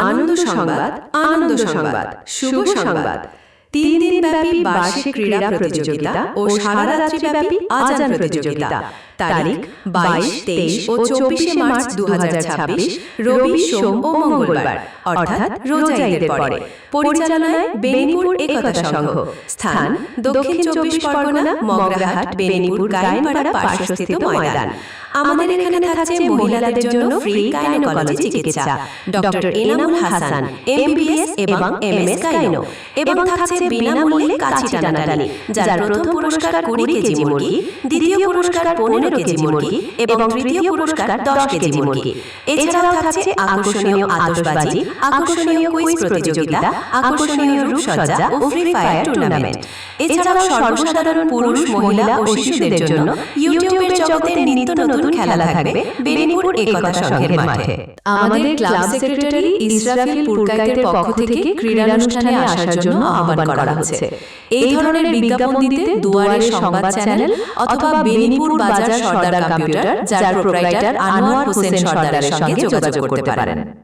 আনন্দ সংবাদ আনন্দ সংবাদ, শুভ সংবাদ। তিন দিন ব্যাপী বার্ষিক ক্রীড়া প্রতিযোগিতা ও সারা রাত্রি ব্যাপী আজান প্রতিযোগিতা। তারিখ বাইশ, তেইশ ও চব্বিশে মার্চ দু রবি, সোম ও মঙ্গলবার, অর্থাৎ রোজা ঈদের পরে। পরিচালনায় বেনিপুর একতা সংঘ। স্থান দক্ষিণ চব্বিশ পরগনা মগরাহাট বেনিপুর গাইনপাড়া পার্শ্বস্থিত ময়দান। আমাদের এখানে থাকছে মহিলাদের জন্য ফ্রি গাইনোকোলজি চিকিৎসা। ডক্টর এনামুল হাসান, এমবিবিএস এবং এমএস গাইনো। এবং থাকছে বিনামূল্যে কাছি টানাটানি, যার প্রথম পুরস্কার কুড়ি কেজি মুরগি, দ্বিতীয় পুরস্কার পনেরো কেজি মুরগি এবং তৃতীয় পুরস্কার দশ কেজি মুরগি। এছাড়াও থাকছে আকর্ষণীয় আতশবাজি আকর্ষণীয় কুইজ প্রতিযোগিতা আকর্ষণীয় রূপসজ্জা ও ফ্রি ফায়ার টুর্নামেন্ট এছাড়াও সর্বসাধারণ পুরুষ মহিলা ও শিশুদের জন্য ইউটিউবের জগতে নিত্য নতুন খেলা থাকবে। বেনিপুর একতা সংঘের মাঠে। আমাদের ক্লাব সেক্রেটারি ইসরাফিল পুরকাইতের পক্ষ থেকে ক্রীড়ানুষ্ঠানে আসার জন্য আহ্বান করা হচ্ছে। এই ধরনের বিজ্ঞাপন দিতে দুয়ারের সংবাদ চ্যানেল অথবা বেনিপুর বাজার সর্দার কম্পিউটার যার প্রোপ্রাইটার আনোয়ার হোসেন সর্দারের সঙ্গে যোগাযোগ করতে পারেন।